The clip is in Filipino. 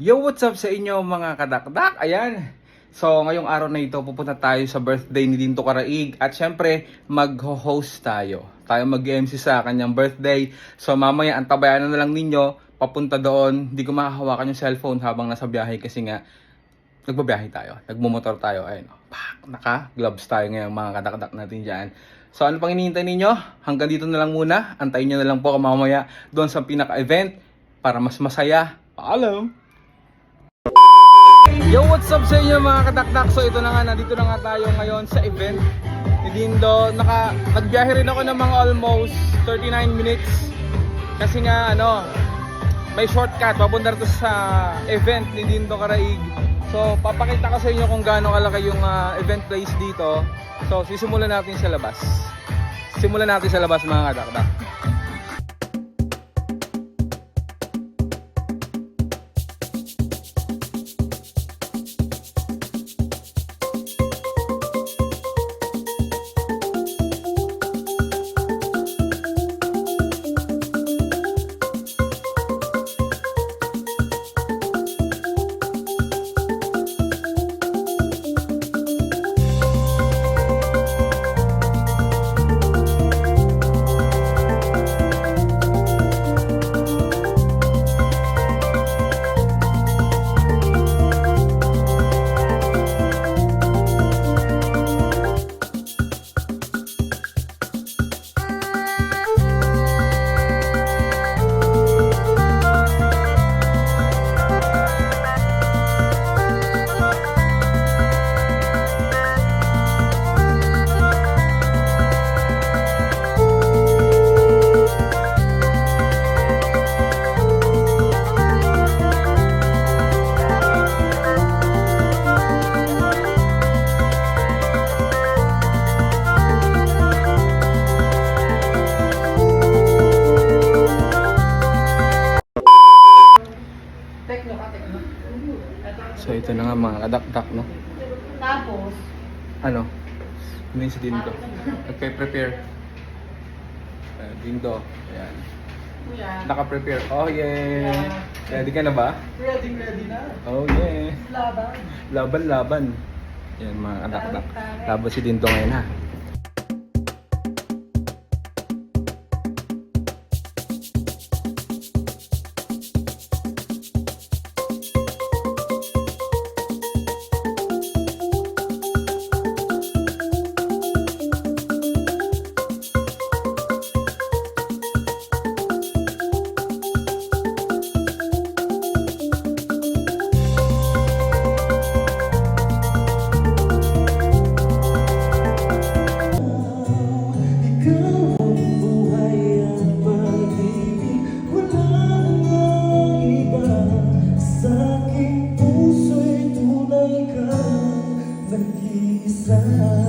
Yo, what's up sa inyo mga kadakdak? Ayan. So, ngayong araw na ito, pupunta tayo sa birthday ni Dinto Karaig. At syempre, mag-host tayo. Tayo mag-MC sa kanyang birthday. So, mamaya, antabayanan na lang ninyo. Papunta doon. Hindi ko makahawakan yung cellphone habang nasa biyahe kasi nga, nagbabiyahe tayo. Nagmumotor tayo. Ayun. oh. Pak! Naka-gloves tayo ngayon mga kadakdak natin dyan. So, ano pang hinihintay ninyo? Hanggang dito na lang muna. Antayin nyo na lang po mamaya doon sa pinaka-event para mas masaya. Paalam! Yo, what's up sa inyo mga kataktak? So ito na nga, nandito na nga tayo ngayon sa event ni Dindo. Naka, nagbiyahe rin ako ng mga almost 39 minutes. Kasi nga, ano, may shortcut. Papunta rin sa event ni Dindo Karaig. So, papakita ko sa inyo kung gaano kalaki yung ah, event place dito. So, sisimulan natin sa labas. Simulan natin sa labas mga kataktak. So ito na nga mga kadaktak, no? Tapos, Ano? Ano yung si Dindo? Nagpe-prepare. Uh, Dindo. Ayan. kuya, Naka-prepare. Oh, yeah. Ready ka na ba? ready, ready na. Oh, yeah. Laban. Laban, laban. Yan mga kadaktak. Laban si Dindo ngayon ha. time.